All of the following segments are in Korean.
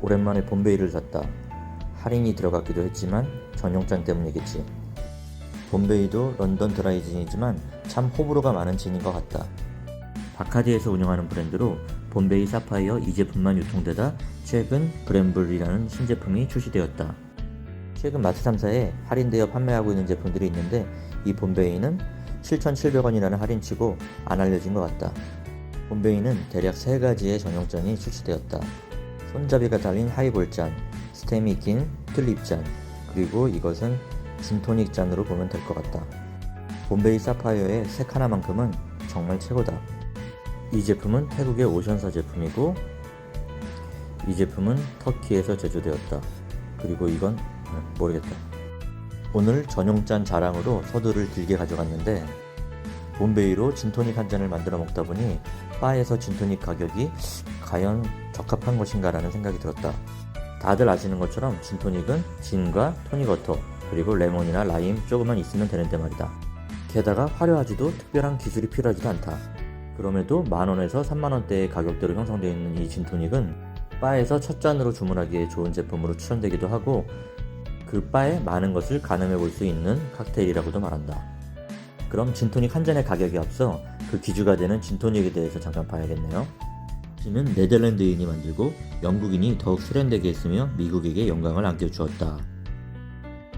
오랜만에 본베이를 샀다. 할인이 들어갔기도 했지만 전용잔 때문이겠지. 본베이도 런던 드라이진이지만 참 호불호가 많은 진인 것 같다. 바카디에서 운영하는 브랜드로 본베이 사파이어 이 제품만 유통되다 최근 브랜블이라는 신제품이 출시되었다. 최근 마트 3사에 할인되어 판매하고 있는 제품들이 있는데 이 본베이는 7,700원이라는 할인치고 안 알려진 것 같다. 본베이는 대략 3가지의 전용잔이 출시되었다. 손잡이가 달린 하이볼 잔, 스템이 긴 튤립 잔, 그리고 이것은 진토닉 잔으로 보면 될 것 같다. 본베이 사파이어의 색 하나만큼은 정말 최고다. 이 제품은 태국의 오션사 제품이고 이 제품은 터키에서 제조되었다. 그리고 이건 음, 모르겠다. 오늘 전용잔 자랑으로 서두를 길게 가져갔는데 본베이로 진토닉 한 잔을 만들어 먹다 보니 바에서 진토닉 가격이 과연 적합한 것인가라는 생각이 들었다. 다들 아시는 것처럼 진토닉은 진과 토닉워터 그리고 레몬이나 라임 조금만 있으면 되는데 말이다. 게다가 화려하지도 특별한 기술이 필요하지도 않다. 그럼에도 만원에서 3만원대의 가격대로 형성되어 있는 이 진토닉은 바에서 첫 잔으로 주문하기에 좋은 제품으로 추천되기도 하고 그 바에 많은 것을 가늠해 볼 수 있는 칵테일이라고도 말한다. 그럼 진토닉 한 잔의 가격에 앞서 그 기주가 되는 진토닉에 대해서 잠깐 봐야겠네요. 진은 네덜란드인이 만들고 영국인이 더욱 세련되게 했으며 미국에게 영광을 안겨주었다.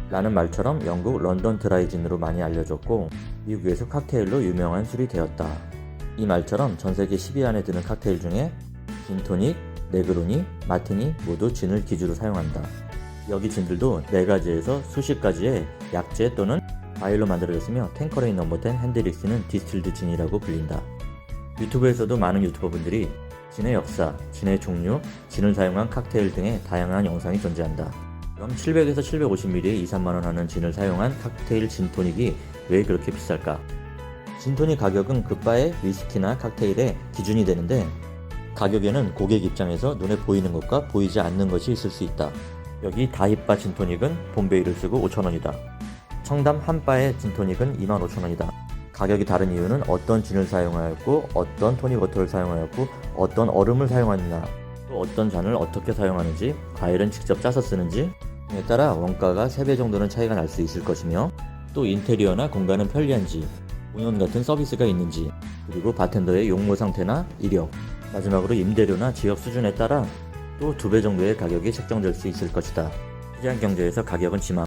라는 말처럼 영국 런던 드라이진으로 많이 알려졌고 미국에서 칵테일로 유명한 술이 되었다. 이 말처럼 전 세계 10위 안에 드는 칵테일 중에 진토닉, 네그로니, 마티니 모두 진을 기주로 사용한다. 여기 진들도 4가지에서 수십 가지의 약재 또는 과일로 만들어졌으며 탱커레인 넘버 10 핸드릭스는 디스틸드 진이라고 불린다. 유튜브에서도 많은 유튜버분들이 진의 역사, 진의 종류, 진을 사용한 칵테일 등의 다양한 영상이 존재한다. 그럼 700에서 750ml에 2, 3만원 하는 진을 사용한 칵테일 진토닉이 왜 그렇게 비쌀까? 진토닉 가격은 그 바의 위스키나 칵테일의 기준이 되는데 가격에는 고객 입장에서 눈에 보이는 것과 보이지 않는 것이 있을 수 있다. 여기 다이바 진토닉은 본베이를 쓰고 5,000원이다. 청담 한바의 진토닉은 25,000원이다. 가격이 다른 이유는 어떤 진을 사용하였고 어떤 토닉워터를 사용하였고 어떤 얼음을 사용하느냐 또 어떤 잔을 어떻게 사용하는지 과일은 직접 짜서 쓰는지 에 따라 원가가 3배 정도는 차이가 날 수 있을 것이며 또 인테리어나 공간은 편리한지 공연 같은 서비스가 있는지 그리고 바텐더의 용모 상태나 이력 마지막으로 임대료나 지역 수준에 따라 또 두 배 정도의 가격이 책정될 수 있을 것이다. 시장 경제에서 가격은 지막,